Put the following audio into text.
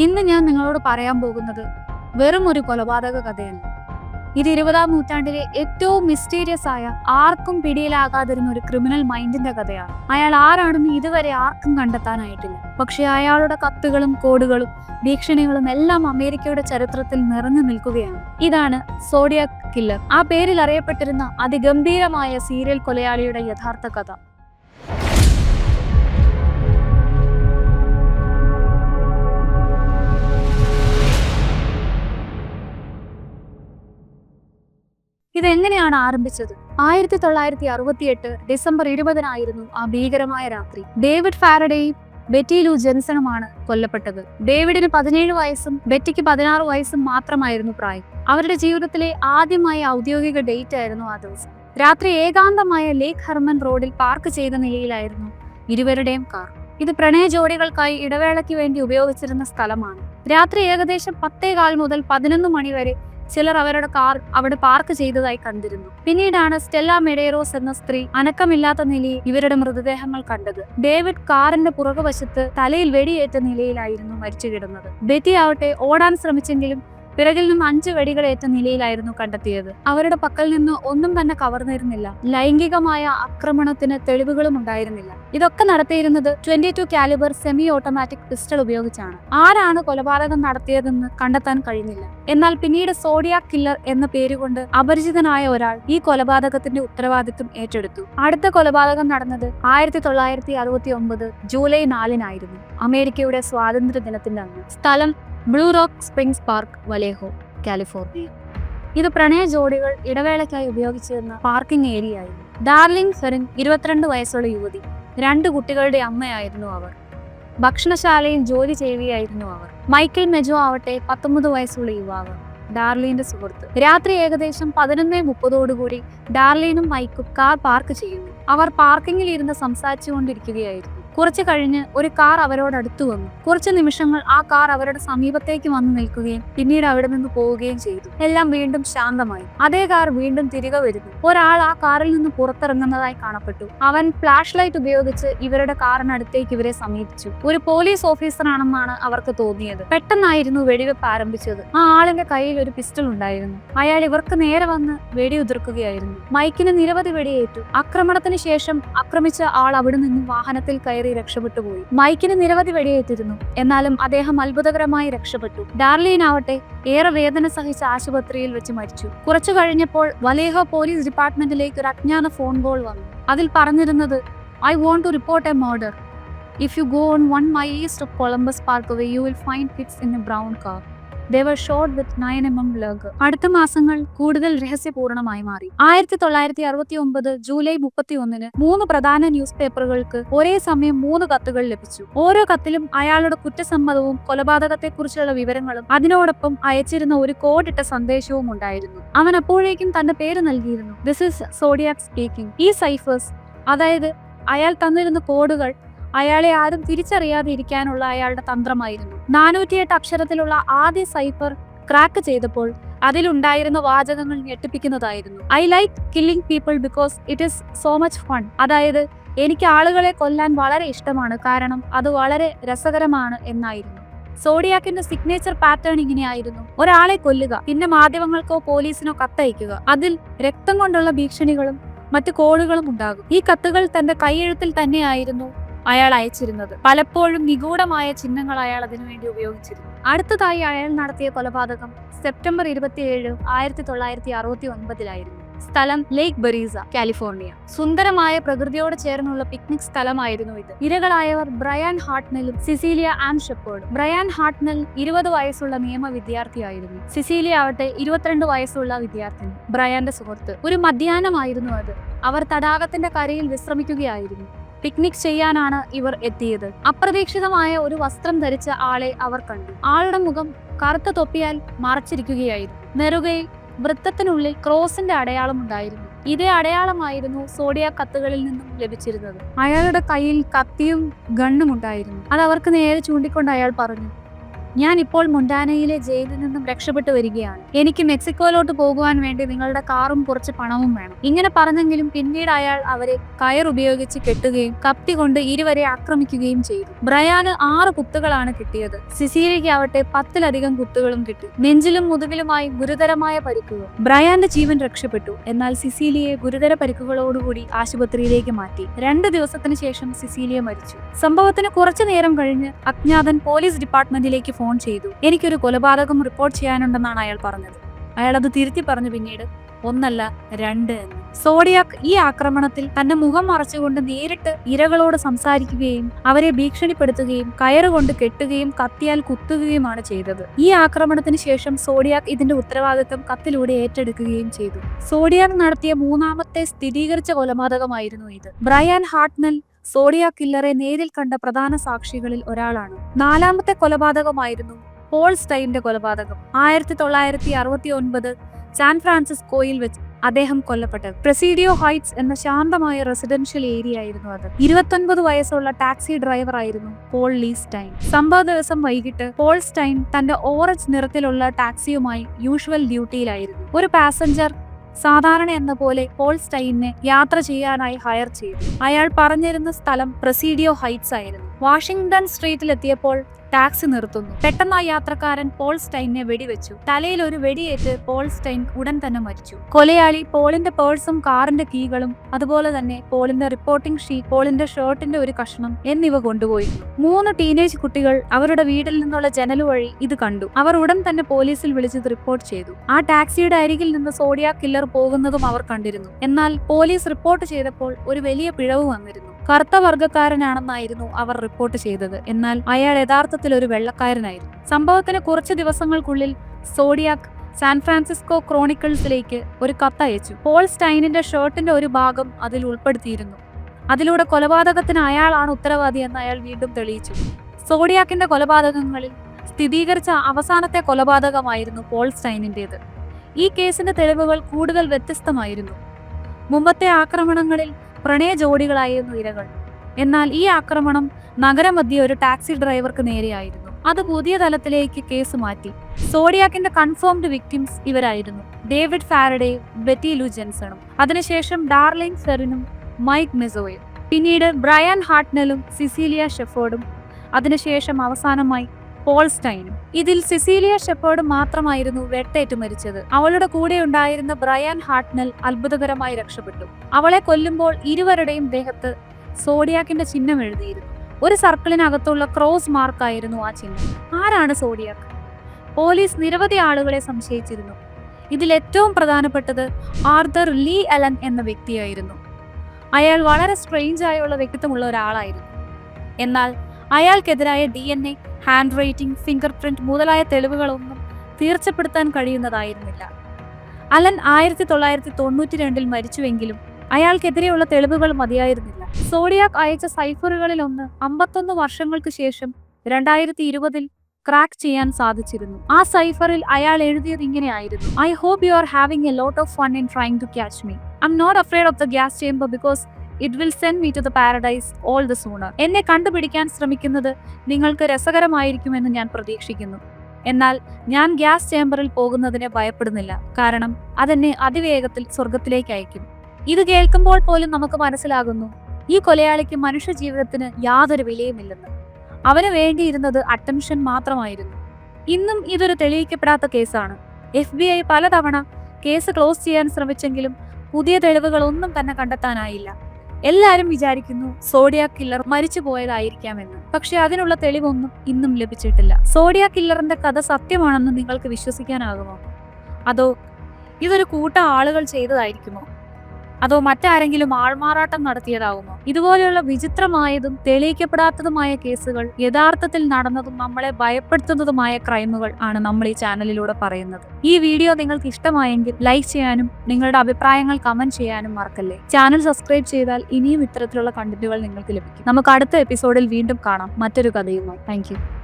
ഇന്ന് ഞാൻ നിങ്ങളോട് പറയാൻ പോകുന്നത് വെറും ഒരു കൊലപാതക കഥയല്ല. ഇത് ഇരുപതാം നൂറ്റാണ്ടിലെ ഏറ്റവും മിസ്റ്റീരിയസ് ആയ ആർക്കും പിടിയിലാകാതിരുന്ന ഒരു ക്രിമിനൽ മൈൻഡിന്റെ കഥയാണ്. അയാൾ ആരാണെന്ന് ഇതുവരെ ആർക്കും കണ്ടെത്താനായിട്ടില്ല. പക്ഷെ അയാളുടെ കത്തുകളും കോഡുകളും ഭീഷണികളും എല്ലാം അമേരിക്കയുടെ ചരിത്രത്തിൽ നിറഞ്ഞു നിൽക്കുകയാണ്. ഇതാണ് സോഡിയ കില്ലർ ആ പേരിൽ അറിയപ്പെട്ടിരുന്ന അതിഗംഭീരമായ സീരിയൽ കൊലയാളിയുടെ യഥാർത്ഥ കഥ. ഇതെങ്ങനെയാണ് ആരംഭിച്ചത്? ആയിരത്തി തൊള്ളായിരത്തി അറുപത്തിയെട്ട് ഡിസംബർ ഇരുപതിനായിരുന്നു ആ ഭീകരമായ രാത്രി. ഡേവിഡ് ഫാരഡേയും ബെറ്റി ലൂ ജെൻസണുമാണ് കൊല്ലപ്പെട്ടത്. ഡേവിഡിന് പതിനേഴ് വയസ്സും ബെറ്റിക്ക് പതിനാറ് വയസ്സും മാത്രമായിരുന്നു പ്രായം. അവരുടെ ജീവിതത്തിലെ ആദ്യമായ ഔദ്യോഗിക ഡേറ്റ് ആയിരുന്നു ആ ദിവസം. രാത്രി ഏകാന്തമായ ലേക്ക് ഹർമൻ റോഡിൽ പാർക്ക് ചെയ്ത നിലയിലായിരുന്നു ഇരുവരുടെയും കാർ. ഇത് പ്രണയ ജോഡികൾക്കായി ഇടവേളയ്ക്ക് വേണ്ടി ഉപയോഗിച്ചിരുന്ന സ്ഥലമാണ്. രാത്രി ഏകദേശം പത്തേകാൽ മുതൽ പതിനൊന്ന് മണി വരെ ചിലർ അവരുടെ കാർ അവിടെ പാർക്ക് ചെയ്തതായി കണ്ടിരുന്നു. പിന്നീടാണ് സ്റ്റെല്ല മെഡേറോസ് എന്ന സ്ത്രീ അനക്കമില്ലാത്ത നിലയിൽ ഇവരുടെ മൃതദേഹങ്ങൾ കണ്ടത്. ഡേവിഡ് കാറിന്റെ പുറകുവശത്ത് തലയിൽ വെടിയേറ്റ നിലയിലായിരുന്നു മരിച്ചു കിടന്നത് ബെറ്റി ആവട്ടെ ഓടാൻ ശ്രമിച്ചെങ്കിലും പിറകിൽ നിന്ന് അഞ്ച് വെടികളേറ്റ നിലയിലായിരുന്നു കണ്ടെത്തിയത്. അവരുടെ പക്കൽ നിന്ന് ഒന്നും തന്നെ കവർന്നിരുന്നില്ല. ലൈംഗികമായ ആക്രമണത്തിന് തെളിവുകളും ഉണ്ടായിരുന്നില്ല. ഇതൊക്കെ നടത്തിയിരുന്നത് twenty two calibre semi automatic pistol ഉപയോഗിച്ചാണ്. ആരാണ് കൊലപാതകം നടത്തിയതെന്ന് കണ്ടെത്താൻ കഴിഞ്ഞില്ല. എന്നാൽ പിന്നീട് സോഡിയ കില്ലർ എന്ന പേരുകൊണ്ട് അപരിചിതനായ ഒരാൾ ഈ കൊലപാതകത്തിന്റെ ഉത്തരവാദിത്വം ഏറ്റെടുത്തു. അടുത്ത കൊലപാതകം നടന്നത് ആയിരത്തി തൊള്ളായിരത്തി അറുപത്തി ഒമ്പത് ജൂലൈ നാലിനായിരുന്നു. അമേരിക്കയുടെ സ്വാതന്ത്ര്യ ദിനത്തിന്റെ അന്ന്. സ്ഥലം blue rock springs park Vallejo California. ഇത് പ്രണയ ജോഡികൾ ഇടവേളയ്ക്കായി ഉപയോഗിച്ചിരുന്ന പാർക്കിംഗ് ഏരിയ ആയിരുന്നു ഡാർലിംഗ് ഫെറിൻ ഇരുപത്തിരണ്ട് വയസ്സുള്ള യുവതി രണ്ട് കുട്ടികളുടെ അമ്മയായിരുന്നു അവർ. ഭക്ഷണശാലയിൽ ജോലി ചെയ്യുകയായിരുന്നു അവർ. മൈക്കിൾ മെജോ ആവട്ടെ പത്തൊമ്പത് വയസ്സുള്ള യുവാവ് ഡാർലിന്റെ സുഹൃത്ത്. രാത്രി ഏകദേശം പതിനൊന്നേ മുപ്പതോടുകൂടി ഡാർലിനും മൈക്കും കാർ പാർക്ക് ചെയ്യുന്നു. അവർ പാർക്കിങ്ങിൽ ഇരുന്ന് സംസാരിച്ചുകൊണ്ടിരിക്കുകയായിരുന്നു. കുറച്ചു കഴിഞ്ഞ് ഒരു കാർ അവരോടടുത്തു വന്നു. കുറച്ച് നിമിഷങ്ങൾ ആ കാർ അവരുടെ സമീപത്തേക്ക് വന്നു നിൽക്കുകയും പിന്നീട് അവിടെ നിന്ന് പോവുകയും ചെയ്തു. എല്ലാം വീണ്ടും ശാന്തമായി. അതേ കാർ വീണ്ടും തിരികെ വരുന്നു. ഒരാൾ ആ കാറിൽ നിന്ന് പുറത്തിറങ്ങുന്നതായി കാണപ്പെട്ടു. അവൻ ഫ്ലാഷ് ലൈറ്റ് ഉപയോഗിച്ച് ഇവരുടെ കാറിനടുത്തേക്ക് ഇവരെ സമീപിച്ചു. ഒരു പോലീസ് ഓഫീസറാണെന്നാണ് അവർക്ക് തോന്നിയത്. പെട്ടെന്നായിരുന്നു വെടിവെപ്പ് ആരംഭിച്ചത്. ആ ആളിന്റെ കയ്യിൽ ഒരു പിസ്റ്റൾ ഉണ്ടായിരുന്നു. അയാൾ ഇവർക്ക് നേരെ വന്ന് വെടിയുതിർക്കുകയായിരുന്നു മൈക്കിന് നിരവധി വെടിയേറ്റു. ആക്രമണത്തിന് ശേഷം ആക്രമിച്ച ആൾ അവിടെ നിന്നും വാഹനത്തിൽ കയറി രക്ഷപ്പെട്ടു പോയി. മൈക്കിന് നിരവധി വെടിയേറ്റിരുന്നു. എന്നാലും അദ്ദേഹം അത്ഭുതകരമായി രക്ഷപ്പെട്ടു. ഡാർലീൻ ആവട്ടെ ഏറെ വേദന സഹിച്ച ആശുപത്രിയിൽ വെച്ച് മരിച്ചു. കുറച്ചു കഴിഞ്ഞപ്പോൾ വലേഹ പോലീസ് ഡിപ്പാർട്ട്മെന്റിലേക്ക് ഒരു അജ്ഞാത ഫോൺ കോൾ വന്നു. അതിൽ പറഞ്ഞിരുന്നത് I want to report a murder if you go on one mile east of Columbus Parkway you will find kids in a brown car they are with nine M M Lag അടുത്ത മാസങ്ങൾ കൂടുതൽ രഹസ്യപൂർണമായി മാറി. ആയിരത്തി തൊള്ളായിരത്തി അറുപത്തി ഒമ്പത് ജൂലൈ മുപ്പത്തി ഒന്നിന് മൂന്ന് പ്രധാന ന്യൂസ് പേപ്പറുകൾക്ക് ഒരേ സമയം മൂന്ന് കത്തുകൾ ലഭിച്ചു. ഓരോ കത്തിലും അയാളുടെ കുറ്റസമ്മതവും കൊലപാതകത്തെക്കുറിച്ചുള്ള വിവരങ്ങളും അതിനോടൊപ്പം അയച്ചിരുന്ന ഒരു കോഡിട്ട സന്ദേശവും ഉണ്ടായിരുന്നു. അവൻ അപ്പോഴേക്കും തന്റെ പേര് നൽകിയിരുന്നു. ദിസ് ഇസ് സോഡിയാക് സ്പീക്കിംഗ് ഈ സൈഫേഴ്സ് അതായത് അയാൾ തന്നിരുന്ന കോഡുകൾ അയാളെ ആരും തിരിച്ചറിയാതെ ഇരിക്കാനുള്ള അയാളുടെ തന്ത്രമായിരുന്നു. നാനൂറ്റിയെട്ട് അക്ഷരത്തിലുള്ള ആദ്യ സൈഫർ ക്രാക്ക് ചെയ്തപ്പോൾ അതിലുണ്ടായിരുന്ന വാചകങ്ങൾ ഞെട്ടിപ്പിക്കുന്നതായിരുന്നു. I like killing people because it is so much fun. അതായത് എനിക്ക് ആളുകളെ കൊല്ലാൻ വളരെ ഇഷ്ടമാണ് കാരണം അത് വളരെ രസകരമാണ് എന്നായിരുന്നു. സോഡിയാക്കിന്റെ സിഗ്നേച്ചർ പാറ്റേൺ ഇങ്ങനെയായിരുന്നു. ഒരാളെ കൊല്ലുക പിന്നെ മാധ്യമങ്ങൾക്കോ പോലീസിനോ കത്തയക്കുക. അതിൽ രക്തം കൊണ്ടുള്ള ഭീഷണികളും മറ്റു കോളുകളും ഉണ്ടാകും. ഈ കത്തുകൾ തന്റെ കൈയെഴുത്തിൽ തന്നെയായിരുന്നു അയാൾ അയച്ചിരുന്നത്. പലപ്പോഴും നിഗൂഢമായ ചിഹ്നങ്ങൾ അയാൾ അതിനുവേണ്ടി ഉപയോഗിച്ചിരുന്നു. അടുത്തതായി അയാൾ നടത്തിയ കൊലപാതകം സെപ്റ്റംബർ ഇരുപത്തിയേഴ് ആയിരത്തി തൊള്ളായിരത്തി അറുപത്തി ഒൻപതിലായിരുന്നു സ്ഥലം ലേക്ക് ബറീസ കാലിഫോർണിയ. സുന്ദരമായ പ്രകൃതിയോട് ചേർന്നുള്ള പിക്നിക് സ്ഥലമായിരുന്നു ഇത്. ഇരകളായവർ ബ്രയാൻ ഹാർട്ട്നെല്ലും സിസീലിയ ആം ഷെപ്പേർഡും. ബ്രയാൻ ഹാർട്ട്നെൽ ഇരുപത് വയസ്സുള്ള നിയമ വിദ്യാർത്ഥിയായിരുന്നു. സിസീലിയ ആവട്ടെ ഇരുപത്തിരണ്ട് വയസ്സുള്ള വിദ്യാർത്ഥിനി. ബ്രയാന്റെ സുഹൃത്ത്. ഒരു മധ്യാനമായിരുന്നു അത്. അവർ തടാകത്തിന്റെ കരയിൽ വിശ്രമിക്കുകയായിരുന്നു. പിക്നിക് ചെയ്യാനാണ് ഇവർ എത്തിയത്. അപ്രതീക്ഷിതമായ ഒരു വസ്ത്രം ധരിച്ച ആളെ അവർ കണ്ടു. ആളുടെ മുഖം കറുത്ത തൊപ്പിയാൽ മറച്ചിരിക്കുകയായിരുന്നു. നെറുകയിൽ വൃത്തത്തിനുള്ളിൽ ക്രോസിന്റെ അടയാളം ഉണ്ടായിരുന്നു. ഇതേ അടയാളമായിരുന്നു സോഡിയ കത്തുകളിൽ നിന്നും ലഭിച്ചിരുന്നത്. അയാളുടെ കയ്യിൽ കത്തിയും ഗണ്ണും ഉണ്ടായിരുന്നു. അത് അവർക്ക് നേരെ ചൂണ്ടിക്കൊണ്ട് അയാൾ പറഞ്ഞു ഞാൻ ഇപ്പോൾ മുണ്ടാനയിലെ ജയിലിൽ നിന്നും രക്ഷപ്പെട്ടു വരികയാണ്. എനിക്ക് മെക്സിക്കോയിലോട്ട് പോകുവാൻ വേണ്ടി നിങ്ങളുടെ കാറും കുറച്ച് പണവും വേണം. ഇങ്ങനെ പറഞ്ഞെങ്കിലും പിന്നീട് അയാൾ അവരെ കയർ ഉപയോഗിച്ച് കെട്ടുകയും കത്തി കൊണ്ട് ഇരുവരെ ആക്രമിക്കുകയും ചെയ്തു. ബ്രയാന് ആറ് കുത്തുകളാണ് കിട്ടിയത്. സിസീലിക്ക് ആവട്ടെ പത്തിലധികം കുത്തുകളും കിട്ടി. നെഞ്ചിലും മുതുകിലുമായി ഗുരുതരമായ പരിക്കുകൾ. ബ്രയാന്റെ ജീവൻ രക്ഷപ്പെട്ടു. എന്നാൽ സിസീലിയെ ഗുരുതര പരിക്കുകളോടുകൂടി ആശുപത്രിയിലേക്ക് മാറ്റി. രണ്ട് ദിവസത്തിന് ശേഷം സിസീലിയ മരിച്ചു. സംഭവത്തിന് കുറച്ചു നേരം കഴിഞ്ഞ് അജ്ഞാതൻ പോലീസ് ഡിപ്പാർട്ട്മെന്റിലേക്ക് ഫോൺ ചെയ്തു. എനിക്കൊരു കൊലപാതകം റിപ്പോർട്ട് ചെയ്യാനുണ്ടെന്നാണ് അയാൾ പറഞ്ഞത്. അയാൾ അത് തിരുത്തി പറഞ്ഞു പിന്നീട് ഒന്നല്ല രണ്ട് സോഡിയാക് ഈ ആക്രമണത്തിൽ തന്റെ മുഖം മറച്ചുകൊണ്ട് നേരിട്ട് ഇരകളോട് സംസാരിക്കുകയും അവരെ ഭീഷണിപ്പെടുത്തുകയും കയറുകൊണ്ട് കെട്ടുകയും കത്തിയാൽ കുത്തുകയുമാണ് ചെയ്തത്. ഈ ആക്രമണത്തിന് ശേഷം സോഡിയാക് ഇതിന്റെ ഉത്തരവാദിത്വം കത്തിലൂടെ ഏറ്റെടുക്കുകയും ചെയ്തു. സോഡിയാക് നടത്തിയ മൂന്നാമത്തെ സ്ഥിരീകരിച്ച കൊലപാതകമായിരുന്നു ഇത്. ബ്രയാൻ ഹാർട്ട്നൽ സോഡിയ കില്ലറെ നേരിൽ കണ്ട പ്രധാന സാക്ഷികളിൽ ഒരാളാണ്. നാലാമത്തെ കൊലപാതകമായിരുന്നു പോൾ സ്റ്റൈന്റെ കൊലപാതകം. ആയിരത്തി തൊള്ളായിരത്തി അറുപത്തി ഒൻപത് സാൻ ഫ്രാൻസിസ്കോയിൽ വെച്ച് അദ്ദേഹം കൊല്ലപ്പെട്ടത്. പ്രസീഡിയോ ഹൈറ്റ്സ് എന്ന ശാന്തമായ റെസിഡൻഷ്യൽ ഏരിയ ആയിരുന്നു അത്. ഇരുപത്തൊൻപത് വയസ്സുള്ള ടാക്സി ഡ്രൈവർ ആയിരുന്നു പോൾ ലീ സ്റ്റൈൻ. സംഭവ ദിവസം വൈകിട്ട് പോൾ സ്റ്റൈൻ തന്റെ ഓറഞ്ച് നിറത്തിലുള്ള ടാക്സിയുമായി യൂഷ്വൽ ഡ്യൂട്ടിയിലായിരുന്നു. ഒരു പാസഞ്ചർ സാധാരണ എന്ന പോലെ പോൾ സ്റ്റൈനെ യാത്ര ചെയ്യാനായി ഹയർ ചെയ്തു. അയാൾ പറഞ്ഞിരുന്ന സ്ഥലം പ്രസീഡിയോ ഹൈറ്റ്സ് ആയിരുന്നു. വാഷിംഗ്ടൺ സ്ട്രീറ്റിലെത്തിയപ്പോൾ ടാക്സി നിർത്തുന്നു. പെട്ടെന്ന് ആ യാത്രക്കാരൻ പോൾ സ്റ്റൈനെ വെടിവെച്ചു. തലയിൽ ഒരു വെടിയേറ്റ് പോൾ സ്റ്റൈൻ ഉടൻ തന്നെ മരിച്ചു. കൊലയാളി പോളിന്റെ പേഴ്സും കാറിന്റെ കീകളും അതുപോലെ തന്നെ പോളിന്റെ റിപ്പോർട്ടിംഗ് ഷീറ്റ് പോളിന്റെ ഷർട്ടിന്റെ ഒരു കഷ്ണം എന്നിവ കൊണ്ടുപോയി. മൂന്ന് ടീനേജ് കുട്ടികൾ അവരുടെ വീട്ടിൽ നിന്നുള്ള ജനൽ വഴി ഇത് കണ്ടു. അവർ ഉടൻ തന്നെ പോലീസിൽ വിളിച്ചത് റിപ്പോർട്ട് ചെയ്തു. ആ ടാക്സിയുടെ അരികിൽ നിന്ന് സോഡിയ കില്ലർ പോകുന്നതും അവർ കണ്ടിരുന്നു. എന്നാൽ പോലീസ് റിപ്പോർട്ട് ചെയ്തപ്പോൾ ഒരു വലിയ പിഴവ് വന്നിരുന്നു. കറുത്ത വർഗക്കാരനാണെന്നായിരുന്നു അവർ റിപ്പോർട്ട് ചെയ്തത്. എന്നാൽ അയാൾ യഥാർത്ഥത്തിൽ ഒരു വെള്ളക്കാരനായിരുന്നു. സംഭവത്തിന് കുറച്ച് ദിവസങ്ങൾക്കുള്ളിൽ സോഡിയാക് സാൻ ഫ്രാൻസിസ്കോ ക്രോണിക്കിൾസിലേക്ക് ഒരു കത്തയച്ചു പോൾ സ്റ്റൈനിന്റെ ഷർട്ടിന്റെ ഒരു ഭാഗം അതിൽ ഉൾപ്പെടുത്തിയിരുന്നു. അതിലൂടെ കൊലപാതകത്തിന് അയാളാണ് ഉത്തരവാദി എന്ന് അയാൾ വീണ്ടും തെളിയിച്ചു. സോഡിയാക്കിന്റെ കൊലപാതകങ്ങളിൽ സ്ഥിരീകരിച്ച അവസാനത്തെ കൊലപാതകമായിരുന്നു പോൾ സ്റ്റൈനിന്റേത്. ഈ കേസിന്റെ തെളിവുകൾ കൂടുതൽ വ്യത്യസ്തമായിരുന്നു. മുമ്പത്തെ ആക്രമണങ്ങളിൽ പ്രണയ ജോഡികളായിരുന്നു ഇരകൾ. എന്നാൽ ഈ ആക്രമണം നഗരമധ്യ ഒരു ടാക്സി ഡ്രൈവർക്ക് നേരെയായിരുന്നു. അത് പുതിയ തലത്തിലേക്ക് കേസ് മാറ്റി. സോഡിയാക്കിന്റെ കൺഫേംഡ് വിക്ടിംസ് ഇവരായിരുന്നു. ഡേവിഡ് ഫാരഡേ ബെറ്റി ലു ജെൻസണും. അതിനുശേഷം ഡാർലിംഗ് ഫെറിനും മൈക്ക് മെസോയും. പിന്നീട് ബ്രയാൻ ഹാർട്ട്നലും സിസീലിയ ഷെഫോർഡും. അതിനുശേഷം അവസാനമായി പോൾ സ്റ്റൈനും ഇതിൽ സിസീലിയ ഷെപ്പേർഡ് മാത്രമായിരുന്നു വെട്ടേറ്റ് മരിച്ചത്. അവളുടെ കൂടെ ഉണ്ടായിരുന്ന ബ്രയാൻ ഹാർട്ട്നൽ അത്ഭുതകരമായി രക്ഷപ്പെട്ടു. അവളെ കൊല്ലുമ്പോൾ ഇരുവരുടെയും ദേഹത്ത് സോഡിയാക്കിന്റെ ചിഹ്നം എഴുതിയിരുന്നു. ഒരു സർക്കിളിനകത്തുള്ള ക്രോസ് മാർക്കായിരുന്നു ആ ചിഹ്നം. ആരാണ് സോഡിയാക്ക്? പോലീസ് നിരവധി ആളുകളെ സംശയിച്ചിരുന്നു. ഇതിൽ ഏറ്റവും പ്രധാനപ്പെട്ടത് ആർതർ ലീ അലൻ എന്ന വ്യക്തിയായിരുന്നു. അയാൾ വളരെ സ്ട്രെയിഞ്ച് ആയുള്ള വ്യക്തിത്വമുള്ള ഒരാളായിരുന്നു. എന്നാൽ അയാൾക്കെതിരായ D N A handwriting fingerprint മുതലായ തെളിവുകളൊന്നും തീർച്ചപ്പെടുത്താൻ കഴിയുന്നതായിരുന്നില്ല. അലൻ ആയിരത്തി തൊള്ളായിരത്തി തൊണ്ണൂറ്റി രണ്ടിൽ മരിച്ചുവെങ്കിലും അയാൾക്കെതിരെയുള്ള തെളിവുകൾ മതിയായിരുന്നില്ല. സോഡിയാക് അയച്ച സൈഫറുകളിൽ ഒന്ന് അമ്പത്തൊന്ന് വർഷങ്ങൾക്ക് ശേഷം രണ്ടായിരത്തി ഇരുപതിൽ ക്രാക്ക് ചെയ്യാൻ സാധിച്ചിരുന്നു. ആ സൈഫറിൽ അയാൾ എഴുതിയത് ഇങ്ങനെയായിരുന്നു. I hope you are having a lot of fun in trying to catch me. I'm not afraid of the gas chamber because it will send me to the paradise all the sooner എന്നെ കണ്ടുപിടിക്കാൻ ശ്രമിക്കുന്നത് നിങ്ങൾക്ക് രസകരമായിരിക്കുമെന്ന് ഞാൻ പ്രതീക്ഷിക്കുന്നു. എന്നാൽ ഞാൻ gas ചേംബറിൽ പോകുന്നതിനെ ഭയപ്പെടുന്നില്ല. കാരണം അതെന്നെ അതിവേഗത്തിൽ സ്വർഗത്തിലേക്ക് അയക്കും ഇത് കേൾക്കുമ്പോൾ പോലും നമുക്ക് മനസ്സിലാകുന്നു ഈ കൊലയാളിക്ക് മനുഷ്യ ജീവിതത്തിന് യാതൊരു വിലയുമില്ലെന്ന്. അവന് വേണ്ടിയിരുന്നത് അറ്റൻഷൻ മാത്രമായിരുന്നു. ഇന്നും ഇതൊരു തെളിയിക്കപ്പെടാത്ത കേസാണ്. എഫ് ബി ഐ പലതവണ കേസ് ക്ലോസ് ചെയ്യാൻ ശ്രമിച്ചെങ്കിലും പുതിയ തെളിവുകളൊന്നും തന്നെ കണ്ടെത്താനായില്ല. എല്ലാവരും വിചാരിക്കുന്നു സോഡിയ കില്ലർ മരിച്ചു പോയതായിരിക്കാമെന്ന്. പക്ഷെ അതിനുള്ള തെളിവൊന്നും ഇന്നും ലഭിച്ചിട്ടില്ല. സോഡിയ കില്ലറിന്റെ കഥ സത്യമാണെന്ന് നിങ്ങൾക്ക് വിശ്വസിക്കാനാകുമോ? അതോ ഇതൊരു കൂട്ടം ആളുകൾ ചെയ്തതായിരിക്കുമോ? അതോ മറ്റാരെങ്കിലും ആൾമാറാട്ടം നടത്തിയതാകുമോ? ഇതുപോലെയുള്ള വിചിത്രമായതും തെളിയിക്കപ്പെടാത്തതുമായ കേസുകൾ യഥാർത്ഥത്തിൽ നടന്നതും നമ്മളെ ഭയപ്പെടുത്തുന്നതുമായ ക്രൈമുകൾ ആണ് നമ്മൾ ഈ ചാനലിലൂടെ പറയുന്നത്. ഈ വീഡിയോ നിങ്ങൾക്ക് ഇഷ്ടമായെങ്കിൽ ലൈക്ക് ചെയ്യാനും നിങ്ങളുടെ അഭിപ്രായങ്ങൾ കമന്റ് ചെയ്യാനും മറക്കല്ലേ? ചാനൽ സബ്സ്ക്രൈബ് ചെയ്താൽ ഇനിയും ഇത്തരത്തിലുള്ള കണ്ടന്റുകൾ നിങ്ങൾക്ക് ലഭിക്കും. നമുക്ക് അടുത്ത എപ്പിസോഡിൽ വീണ്ടും കാണാം. മറ്റൊരു കഥയുമായി. താങ്ക്